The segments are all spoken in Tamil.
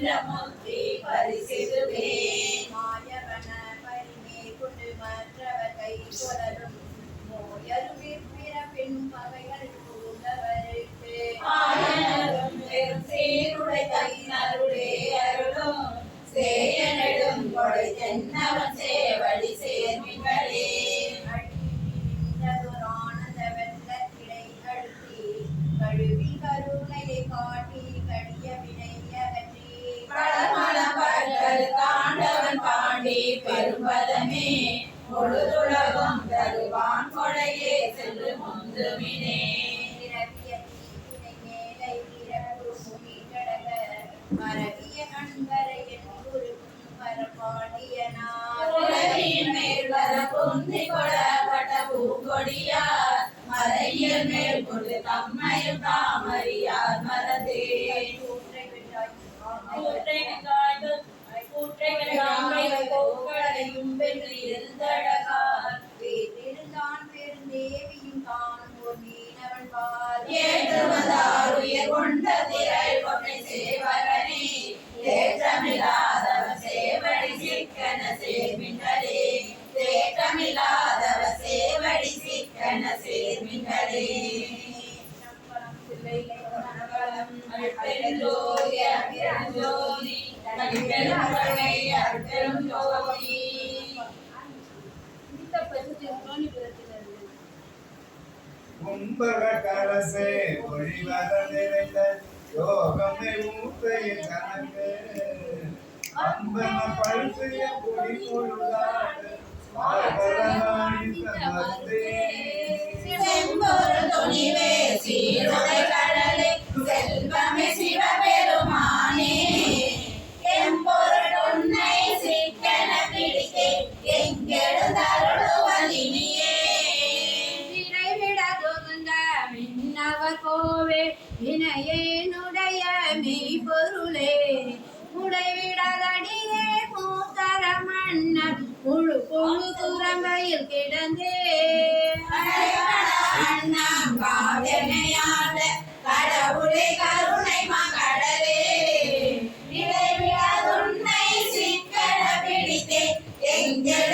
Yeah. வர கொடப்பட்ட பூங்கொடியார் மலையில் மேல் கொண்டு தம்மையும் தாமறியார் கும்பக கலசே ஒழிவத நிறைந்த யோகமே மூத்தையின் கணக்கு. அம்பன பழுத்தைய பொடி பொழுதாடு ஆபரணாடி தந்தே செம்பொரு துணிவே சீருடை பொழு கிடந்தே. அண்ணம் கருணை மகளே இடைவிடாதுன்னை சிக்கன பிடித்தே எங்கள்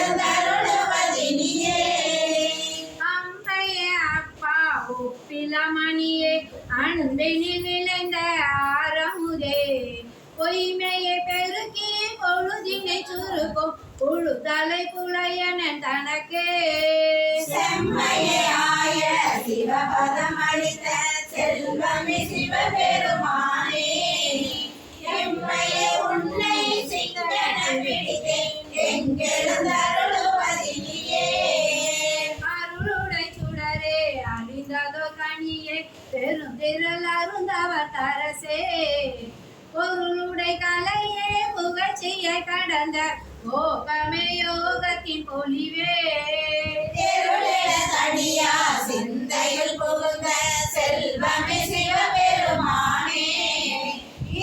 செல்வமே சிவபெருமானே.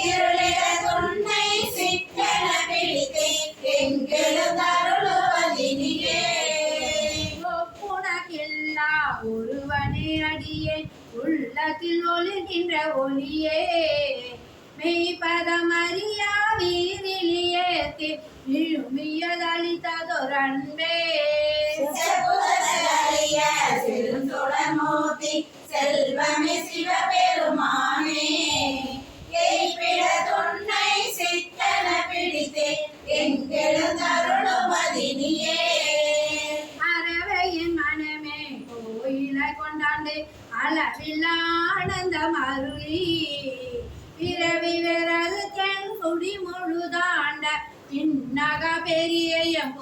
இருளிட துன்னை சிக்கன பிடித்தே எங்கெழுந்தருளுவதினியே ஒப்புணக்கில்லா ஒருவனே அடியே உள்ளத்தில் ஒழுகின்ற ஒளியே. மெய்பதம் அறியா விழுமியதளித்ததொரு அன்பே. முழுதாண்ட பின்னக பெரிய எம்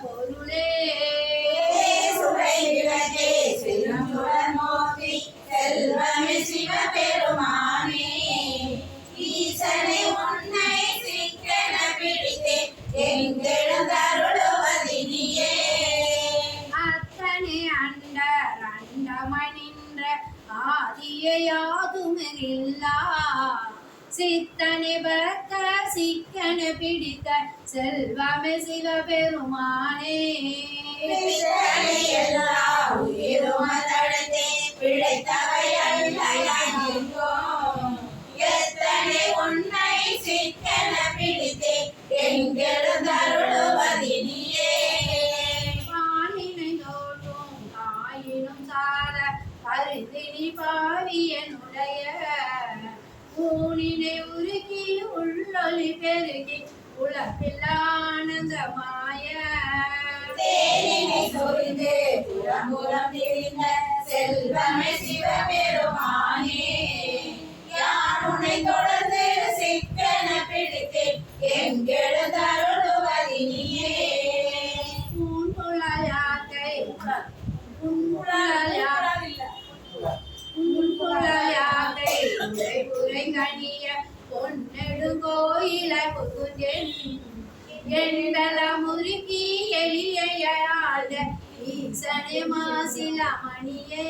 பொருளே சுவை விளக்கே சிறுசுடமூர்த்தி செல்வமே சிவபெருமானே ஈசனை உன்னை சிக்கன பிடித்தே எங்கெழுந்தருளுவதினியே அத்தனை அண்டர் அண்டமணின்ற ஆதியாதுமில்லா சித்தனை பக்த சிக்கன பிடித்த செல்வமே சிவபெருமானே. உன்னை சிக்கன பிடித்தே எங்கிருந்தருளுவதி நீயே பாணினை தோற்றும் தாயினும் சார கருதினி பாவியனுடைய. ஊனினை உருக்கி உள்ளொலி பெருகி உலகில் ஆனந்தமாய தேனினை சொரிந்து புறம்புறம் திரிந்த செல்வமே சிவபெருமானே. யார் உன்னை தொடர்ந்து சிக்கன பிடித்தேன்? எங்கெழுதருளுவதினியே எண்டல முறுக்கி எளிய ஈசனே மாசில மணியே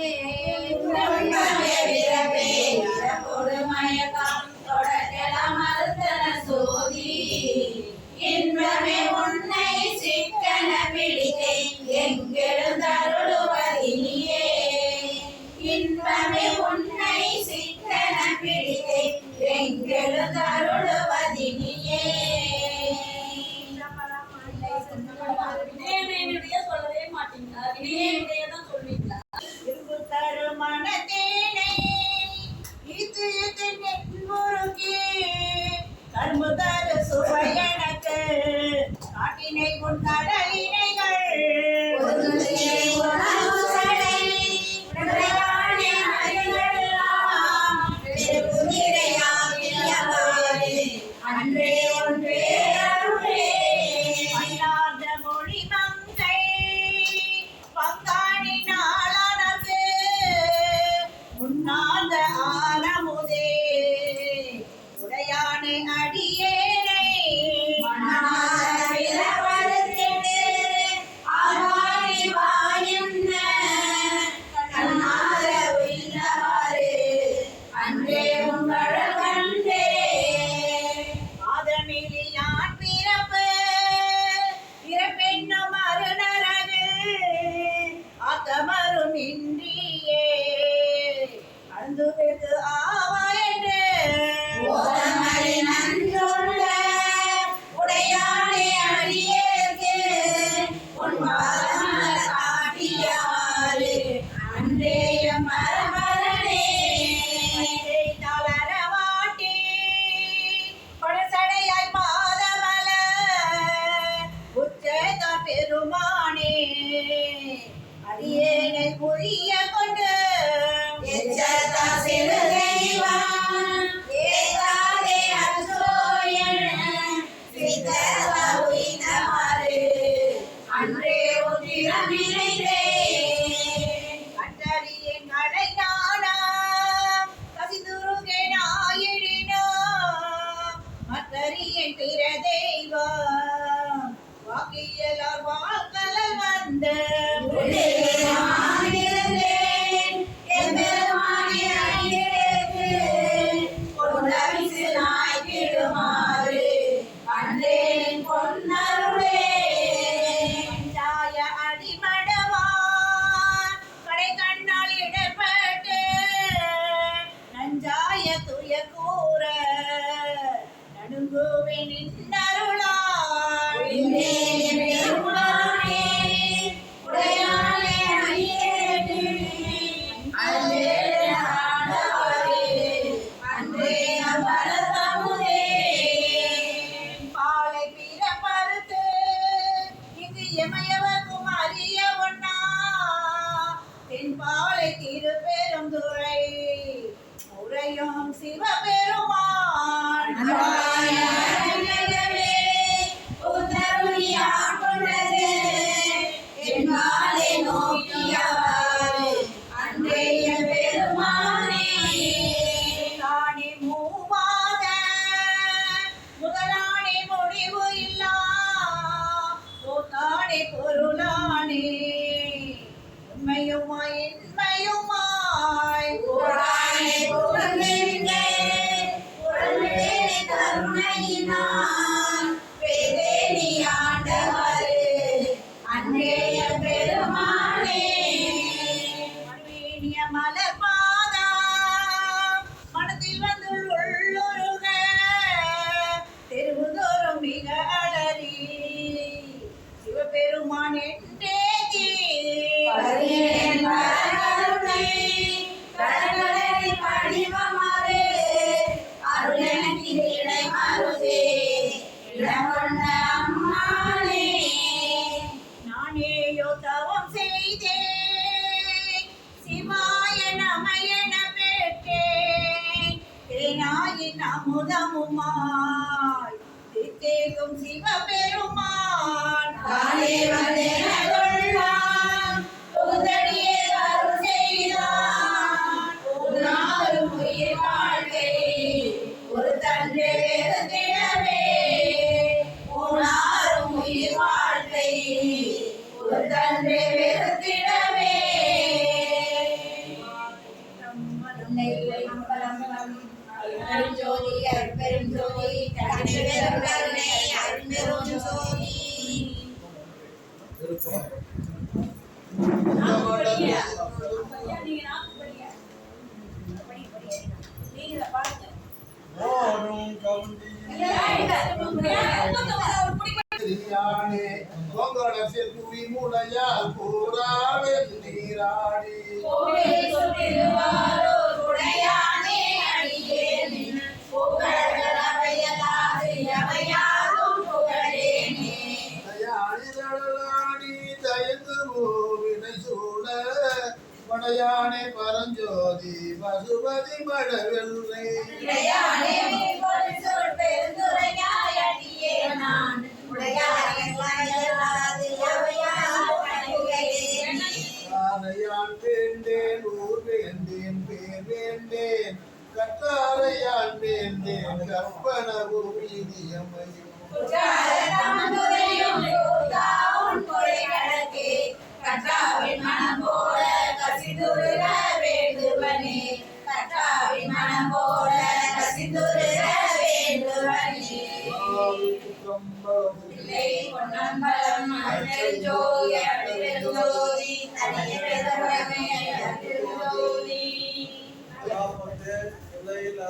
அருட்ஜோதி அருட்பெரும் ஜோதி தனிப்பெரும் கருணை அருட்பெரும் ஜோதி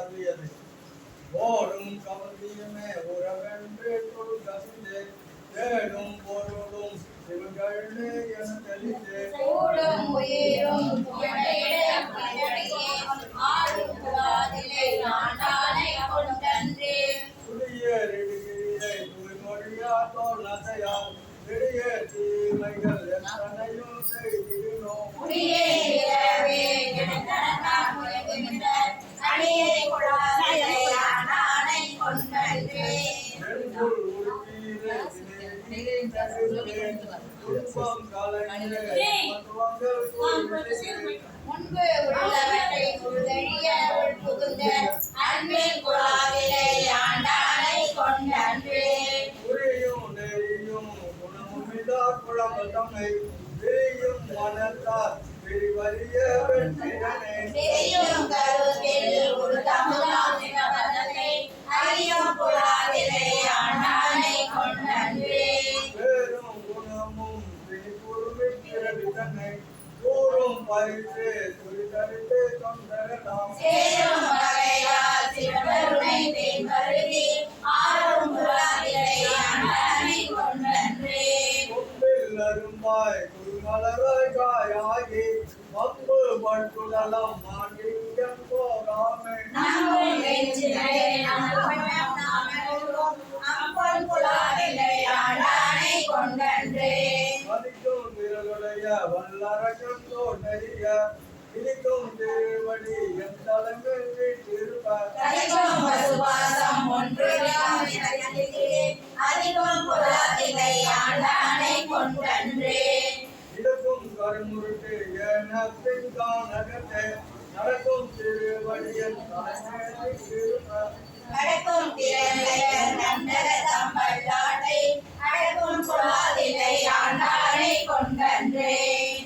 கதியது ஓடும் கவர்ந்தியுமே உறவென்று கொடு கசிந்து தேடும் பொருளும் சிவகழ்ந்து என தெளிந்து பரிசு துரிதறித்து தொண்டரலாம் சேரும் வகையால் சிவகருணை தேன்பருகி ஆறும் குழாதிலே ஆண்டானை கொண்டன்றே. கொம்பில் அரும்பாய் குருமலராய் காயாகி மப்பு பட்டுடலம் மாண்டியம் போகாமே. நம்மும் நெஞ்சிலே நமக்கும் நாமெல்லாம் அப்பன் குழாதிலே விரலுடைய வல்லரசம் இனிக்கும் திருவடி என் தலங்கள் இருக்கும் கருமுருட்டு நடக்கும் திருவடியன் திருப்ப அடக்கும் தம்பல்லாட்டை அடக்கும் குழாதிலை ஆண்டானை கொண்டன்றே.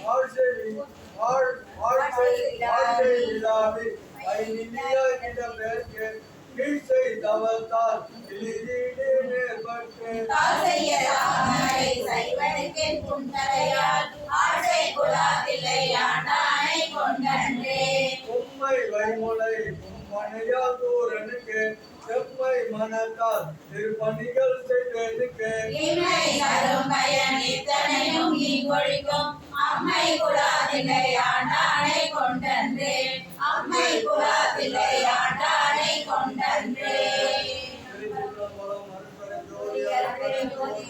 வாழ்செய் வாழ் வாழ்செய் வாழ்செய் இல்லாது ஐநிலையாகிடம் பேர்க்கு கீழ்செய் தவத்தால் இழிதீடு நேர்பட்டு காசையராமரை சைவனுக்கென் புந்தரையால் ஆசை குழாதிலை ஆண்டானை கொண்டன்றே. உம்மை வைமுலை மனையால் தூரனுக்கு செம்மை மனத்தால் திருப்பணிகள் செய்தனுக்கு இம்மை தரும் பயன் இத்தனையும் ஈங்கொழிக்கும் அம்மை குழாதிலை ஆண்டானை கொண்டன்றே. அம்மை குழாதிலை ஆண்டானை கொண்டன்றே. அருட்பெருஞ்சோதி அருட்பெருஞ்சோதி,